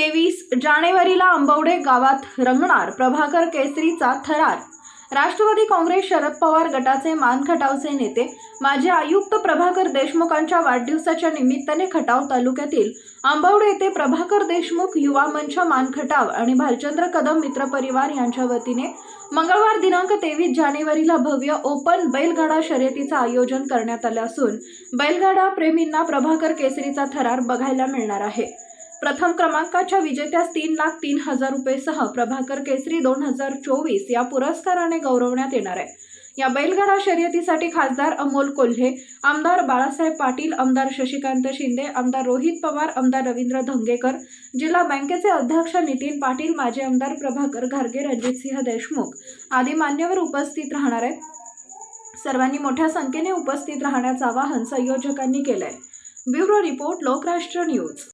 तेवीस जानेवारीला आंबवडे गावात रंगणार प्रभाकर केसरीचा थरार. राष्ट्रवादी काँग्रेस शरद पवार गटाचे मान खटावचे नेते माजी आयुक्त प्रभाकर देशमुखांच्या वाढदिवसाच्या निमित्ताने खटाव तालुक्यातील आंबवडे येथे प्रभाकर देशमुख युवा मंच मान खटाव आणि भालचंद्र कदम मित्र परिवार यांच्या वतीने मंगळवार दिनांक तेवीस जानेवारीला भव्य ओपन बैलगाडा शर्यतीचं आयोजन करण्यात आलं असून बैलगाडा प्रेमींना प्रभाकर केसरीचा थरार बघायला मिळणार आहे. प्रथम क्रमांकाच्या विजेत्यास तीन लाख तीन हजार रुपयेसह प्रभाकर केसरी दोन हजार चोवीस या पुरस्काराने गौरवण्यात येणार आहे. या बैलगाडा शर्यतीसाठी खासदार अमोल कोल्हे आमदार बाळासाहेब पाटील आमदार शशिकांत शिंदे आमदार रोहित पवार आमदार रवींद्र धंगेकर जिल्हा बँकेचे अध्यक्ष नितीन पाटील माजी आमदार प्रभाकर घारगे रणजितसिंह देशमुख आदी मान्यवर उपस्थित राहणार आहेत. सर्वांनी मोठ्या संख्येने उपस्थित राहण्याचं आवाहन संयोजकांनी केलंय. Bureau report Lokrashtra news.